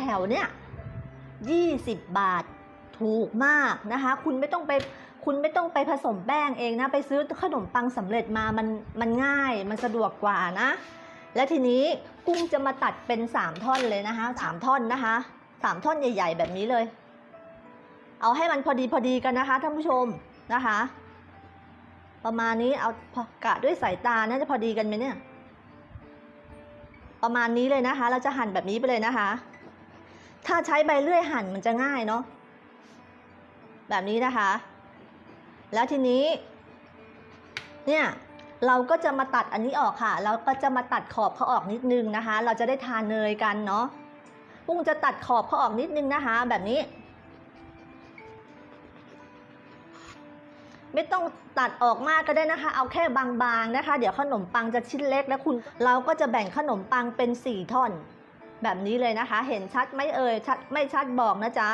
แถวเนี่ย20บบาทถูกมากนะคะ คุณไม่ต้องไปคุณไม่ต้องไปผสมแป้งเองนะ ไปซื้อขนมปังสำเร็จมามันมันง่ายมันสะดวกกว่านะ และทีนี้กุ้งจะมาตัดเป็น 3 ท่อนเลยนะคะ3ท่อนนะคะ3ท่อนใหญ่ ๆ แบบนี้เลย เอาให้มันพอดีพอดีกันนะคะท่านผู้ชมนะคะ ประมาณนี้เอากะด้วยสายตาน่าจะพอดีกันไหมเนี่ย ประมาณนี้เลยนะคะ เราจะหั่นแบบนี้ไปเลยนะคะ ถ้าใช้ใบเลื่อยหั่นมันจะง่ายเนาะแบบนี้นะคะ แล้วทีนี้ เนี่ยเราก็จะมาตัดอันนี้ออกค่ะ เราก็จะมาตัดขอบเขาออกนิดนึงนะคะ เราจะได้ทานเนยกันเนาะปุ้งจะตัดขอบเขาออกนิดนึงนะคะ แบบนี้ ไม่ต้องตัดออกมากก็ได้นะคะ เอาแค่บางๆนะคะ เดี๋ยวขนมปังจะชิ้นเล็กแล้วคุณ เราก็จะแบ่งขนมปังเป็นสี่ท่อน แบบนี้เลยนะคะ เห็นชัดไหมเอ่ยชัดไม่ชัดบอกนะจ๊ะ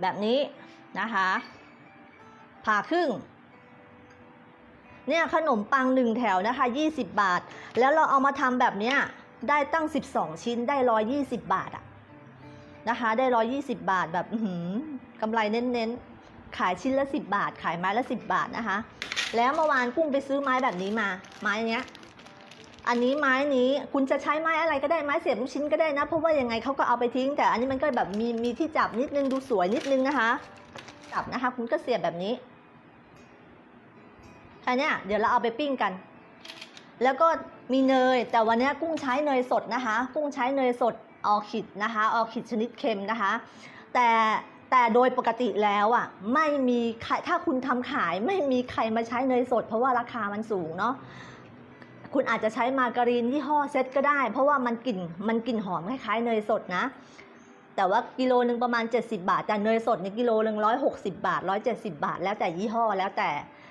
แบบนี้นะคะผ่าครึ่งเนี่ยขนมปังหนึ่งแถวนะคะ 20 บาท แล้วเราเอามาทำแบบเนี้ยได้ตั้ง 12 ชิ้นได้ 120 บาทอะนะคะ ได้ 120 บาทแบบหือกำไรเน้นๆ ขายชิ้นละ 10 บาท ขายไม้ละ 10 บาทนะคะ แล้วเมื่อวานกุ้งไปซื้อไม้แบบนี้มา ไม้เนี้ย อันนี้ไม้นี้คุณจะใช้ไม้อะไรก็ได้ไม้เสียบลูกชิ้นก็ได้นะ เพราะว่ายังไงเขาก็เอาไปทิ้ง แต่อันนี้มันก็แบบมีมีที่จับนิดนึงดูสวยนิดนึงนะคะ จับนะคะ คุณก็เสียบแบบนี้อันนี้เดี๋ยวเราเอาไปปิ้งกัน แล้วก็มีเนย แต่วันนี้กุ้งใช้เนยสดนะคะ กุ้งใช้เนยสดออคิดนะคะออคิดชนิดเค็มนะคะ แต่แต่โดยปกติแล้วอะไม่มีใครถ้าคุณทำขายไม่มีใครมาใช้เนยสด เพราะว่าราคามันสูงเนาะ คุณอาจจะใช้มาการีนยี่ห้อเซ็ตก็ได้ เพราะว่ามันกลิ่นมันกลิ่นหอมคล้ายๆเนยสดนะ แต่ว่ากิโลหนึ่งประมาณ 70 บาท แต่เนยสดเนี่ยกิโลหนึ่งร้อยหกสิบาท170บาท แล้วแต่ยี่ห้อแล้วแต่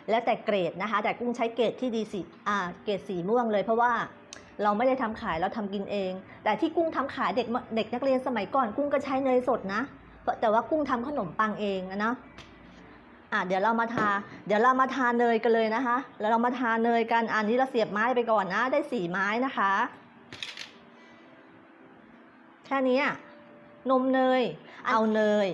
แล้วแต่เกรดนะคะ แต่กุ้งใช้เกรดที่ดีสีอ่าเกรดสีม่วงเลยเพราะว่าเราไม่ได้ทำขายเราทำกินเอง แต่ที่กุ้งทำขายเด็กเด็กนักเรียนสมัยก่อนกุ้งก็ใช้เนยสดนะแต่ว่ากุ้งทำขนมปังเองนะเนาะ อะเดี๋ยวเรามาทา เดี๋ยวเรามาทาเนยกันเลยนะคะ แล้วเรามาทาเนยกัน อันนี้เราเสียบไม้ไปก่อนนะ ได้สี่ไม้นะคะ แค่นี้นมเนย เอาเนย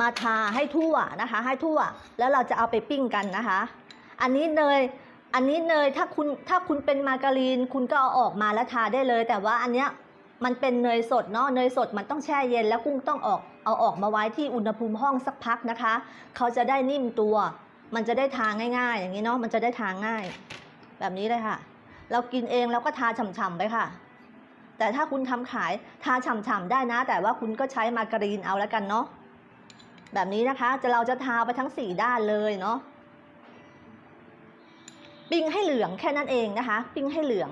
มาทาให้ทั่วนะคะ ให้ทั่ว แล้วเราจะเอาไปปิ้งกันนะคะ อันนี้เนย อันนี้เนยถ้าคุณถ้าคุณเป็นมาการีน คุณก็เอาออกมาแล้วทาได้เลย แต่ว่าอันเนี้ย มันเป็นเนยสดเนาะเนยสดมันต้องแช่เย็นแล้วกุ้งต้องออกเอาออกมาไว้ที่อุณหภูมิห้องสักพักนะคะ เขาจะได้นิ่มตัว มันจะได้ทาง่าย ๆ อย่างนี้เนาะมันจะได้ทาง่าย แบบนี้เลยค่ะ เรากินเองแล้วก็ทาฉ่ำๆไปค่ะ แต่ถ้าคุณทำขายทาฉ่ำๆได้นะ แต่ว่าคุณก็ใช้มาการีนเอาแล้วกันเนาะแบบนี้นะคะจะเราจะทาไปทั้งสี่ด้านเลยเนาะปิ้งให้เหลืองแค่นั้นเองนะคะ ปิ้งให้เหลือง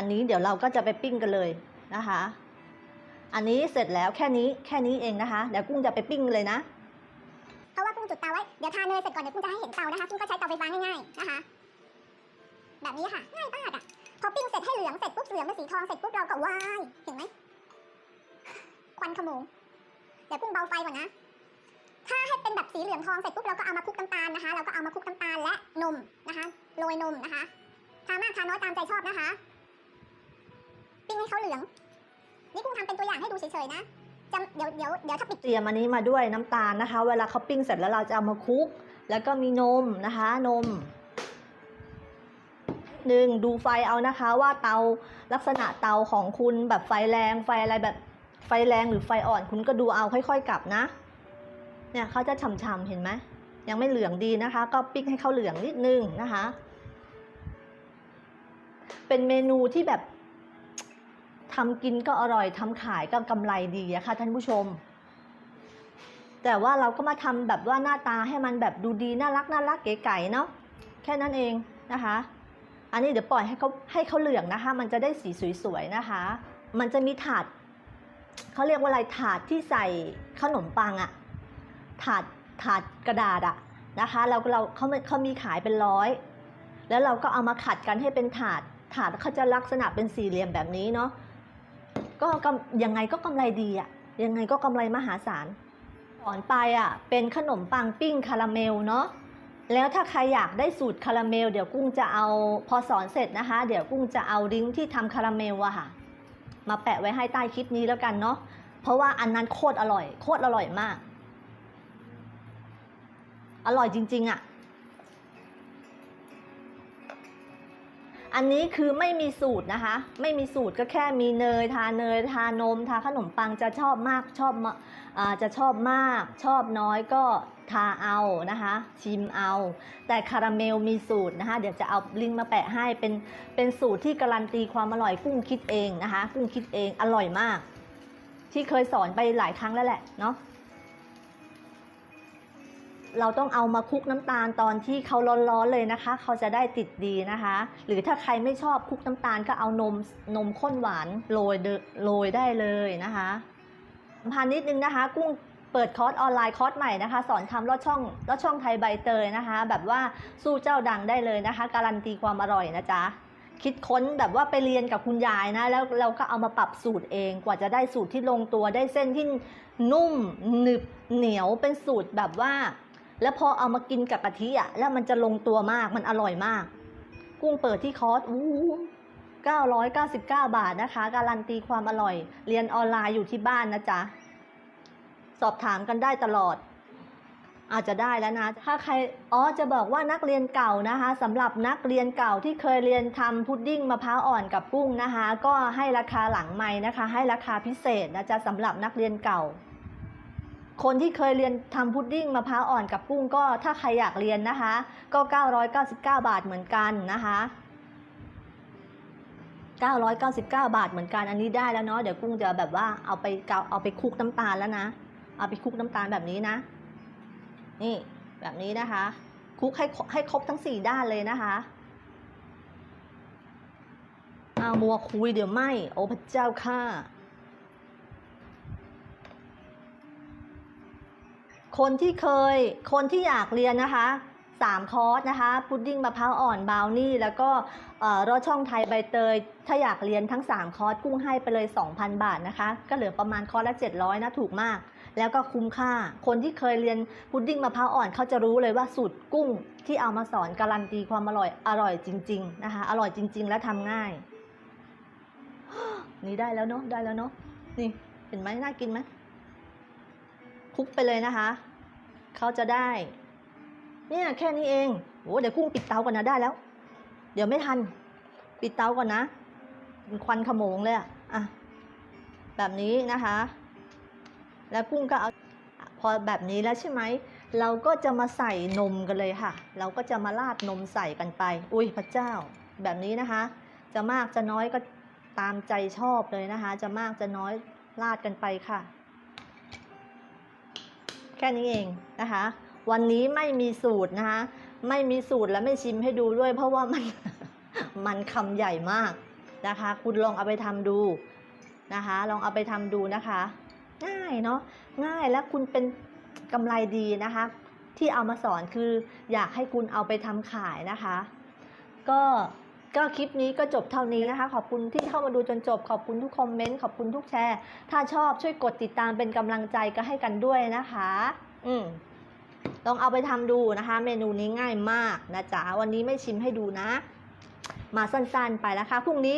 อันนี้เดี๋ยวเราก็จะไปปิ้งกันเลยนะคะ อันนี้เสร็จแล้วแค่นี้แค่นี้เองนะคะเดี๋ยวกุ้งจะไปปิ้งเลยนะเพราะว่ากุ้งจุดเตาไว้เดี๋ยวทาเนยเสร็จก่อนเดี๋ยวกุ้งจะให้เห็นเตานะคะกุ้งก็ใช้เตาไฟฟ้าง่ายๆนะคะ แบบนี้ค่ะง่ายมากอะพอปิ้งเสร็จให้เหลืองเสร็จปุ๊บเหลืองเป็นสีทองเสร็จปุ๊บเราก็วายเห็นไหมควันขโมงเดี๋ยวกุ้งเบาไฟก่อนนะถ้าให้เป็นแบบสีเหลืองทองเสร็จปุ๊บเราก็เอามาคลุกน้ำตาลนะคะเราก็เอามาคลุกน้ำตาลและนมนะคะโรยนมนะคะทามากทาน้อยตามใจชอบนะคะ ปิ้งให้เขาเหลือง นี่กุ้งทำเป็นตัวอย่างให้ดูเฉยๆนะจำเดี๋ยวเดี๋ยวเดี๋ยวถ้าปิดเตรียมอันนี้มาด้วยน้ำตาลนะคะ เวลาเขาปิ้งเสร็จแล้วเราจะเอามาคลุก แล้วก็มีนมนะคะ นมหนึ่งดูไฟเอานะคะว่าเตาลักษณะเตาของคุณแบบไฟแรงไฟอะไรแบบไฟแรงหรือไฟอ่อนคุณก็ดูเอาค่อยๆกลับนะ เนี่ยเขาจะฉ่ำๆเห็นไหมยังไม่เหลืองดีนะคะ ก็ปิ้งให้เขาเหลืองนิดนึงนะคะ เป็นเมนูที่แบบ ทำกินก็อร่อยทำขายก็กำไรดีอะค่ะท่านผู้ชม แต่ว่าเราก็มาทำแบบว่าหน้าตาให้มันแบบดูดีน่ารักน่ารักเก๋ไก่เนาะแค่นั้นเองนะคะ อันนี้เดี๋ยวปล่อยให้เขาให้เขาเหลืองนะคะ มันจะได้สีสวยๆนะคะ มันจะมีถาดเขาเรียกว่าอะไรถาดที่ใส่ขนมปังอะถาดถาดกระดาษอะนะคะเราเราเขาเขามีขายเป็นร้อย แล้วเราก็เอามาขัดกันให้เป็นถาดถาดเขาจะลักษณะเป็นสี่เหลี่ยมแบบนี้เนาะ ก็กำยังไงก็กำไรดีอะยังไงก็กำไรมหาศาลสอนไปอะเป็นขนมปังปิ้งคาราเมลเนาะแล้วถ้าใครอยากได้สูตรคาราเมล เดี๋ยวกุ้งจะเอาพอสอนเสร็จนะคะ เดี๋ยวกุ้งจะเอาลิงก์ที่ทำคาราเมลอะค่ะ มาแปะไว้ให้ใต้คลิปนี้แล้วกันเนาะเพราะว่าอันนั้นโคตรอร่อย โคตรอร่อยมาก อร่อยจริง ๆอะ่ อันนี้คือไม่มีสูตรนะคะ ไม่มีสูตรก็แค่มีเนย ทาเนย ทานม ทาขนมปังจะชอบมากชอบอาจะชอบมาก ชอบน้อยก็ทาเอานะคะ ชิมเอา แต่คาราเมลมีสูตรนะคะ เดี๋ยวจะเอาลิงก์มาแปะให้เป็นเป็นสูตรที่การันตีความอร่อยกุ้งคิดเองนะคะ กุ้งคิดเองอร่อยมาก ที่เคยสอนไปหลายครั้งแล้วแหละเนาะ เราต้องเอามาคลุกน้ำตาลตอนที่เขาร้อนๆเลยนะคะ เขาจะได้ติดดีนะคะ หรือถ้าใครไม่ชอบคลุกน้ำตาลก็เอานมนมข้นหวานโรยโรยได้เลยนะคะพานนิดนึงนะคะ กุ้งเปิดคอร์สออนไลน์คอร์สใหม่นะคะ สอนทำลอดช่องลอดช่องไทยใบเตยนะคะ แบบว่าสู้เจ้าดังได้เลยนะคะ การันตีความอร่อยนะจ๊ะคิดค้นแบบว่าไปเรียนกับคุณยายนะ แล้วเราก็เอามาปรับสูตรเองกว่าจะได้สูตรที่ลงตัวได้เส้นที่นุ่มหนึบเหนียวเป็นสูตรแบบว่า แล้วพอเอามากินกับกะทิอะ แล้วมันจะลงตัวมากมันอร่อยมาก กุ้งเปิดที่คอร์สอู้999 บาทนะคะ การันตีความอร่อย เรียนออนไลน์อยู่ที่บ้านนะจ๊ะ สอบถามกันได้ตลอด อาจจะได้แล้วนะ ถ้าใครอ๋อจะบอกว่านักเรียนเก่านะคะสำหรับนักเรียนเก่าที่เคยเรียนทำพุดดิ้งมะพร้าวอ่อนกับกุ้งนะคะ ก็ให้ราคาหลังไม้นะคะ ให้ราคาพิเศษนะจ๊ะสำหรับนักเรียนเก่า คนที่เคยเรียนทำพุดดิ้งมะพร้าวอ่อนกับกุ้งก็ถ้าใครอยากเรียนนะคะ ก็ 999 บาทเหมือนกันนะคะ999 บาทเหมือนกันอันนี้ได้แล้วเนาะเดี๋ยวกุ้งจะแบบว่าเอาไปเกาเอาไปคลุกน้ำตาลแล้วนะ เอาไปคลุกน้ำตาลแบบนี้นะ นี่แบบนี้นะคะคลุกให้ให้ครบทั้งสี่ด้านเลยนะคะเอามัวคุยเดี๋ยวไหมโอ้พระเจ้าค่ะ คนที่เคย คนที่อยากเรียนนะคะสามคอร์สนะคะพุดดิ้งมะพร้าวอ่อนบราวนี่ แล้วก็เอ่อรสช่องไทยใบเตย ถ้าอยากเรียนทั้ง 3 คอร์สกุ้งให้ไปเลย 2,000 บาทนะคะ ก็เหลือประมาณคอร์สละ 700 นะถูกมาก แล้วก็คุ้มค่า คนที่เคยเรียนพุดดิ้งมะพร้าวอ่อนเขาจะรู้เลยว่าสูตรกุ้งที่เอามาสอนการันตีความอร่อยอร่อยจริง ๆ นะคะ อร่อยจริง ๆ และทำง่าย นี่ได้แล้วเนาะได้แล้วเนาะนี่เห็นไหมน่ากินไหม คุกไปเลยนะคะ เขาจะได้ เนี่ยแค่นี้เองโอ้เดี๋ยวกุ้งปิดเตาก่อนนะได้แล้ว เดี๋ยวไม่ทัน ปิดเตาก่อนนะเป็นควันขโมงเลยอะอะแบบนี้นะคะ แล้วกุ้งก็เอาพอแบบนี้แล้วใช่ไหม เราก็จะมาใส่นมกันเลยค่ะ เราก็จะมาราดนมใส่กันไป อุ้ยพระเจ้า แบบนี้นะคะ จะมากจะน้อยก็ตามใจชอบเลยนะคะ จะมากจะน้อยราดกันไปค่ะ แค่นี้เองนะคะ วันนี้ไม่มีสูตรนะคะ ไม่มีสูตรและไม่ชิมให้ดูด้วย เพราะว่ามันมันคำใหญ่มากนะคะ คุณลองเอาไปทำดูนะคะ ลองเอาไปทำดูนะคะ ง่ายเนาะง่ายและคุณเป็นกำไรดีนะคะ ที่เอามาสอนคืออยากให้คุณเอาไปทำขายนะคะ ก็ ก็คลิปนี้ก็จบเท่านี้นะคะ ขอบคุณที่เข้ามาดูจนจบ ขอบคุณทุกคอมเมนต์ ขอบคุณทุกแชร์ ถ้าชอบช่วยกดติดตามเป็นกำลังใจก็ให้กันด้วยนะคะ อืมลองเอาไปทำดูนะคะ เมนูนี้ง่ายมากนะจ๊ะ วันนี้ไม่ชิมให้ดูนะ มาสั้นๆไปแล้วค่ะ พรุ่งนี้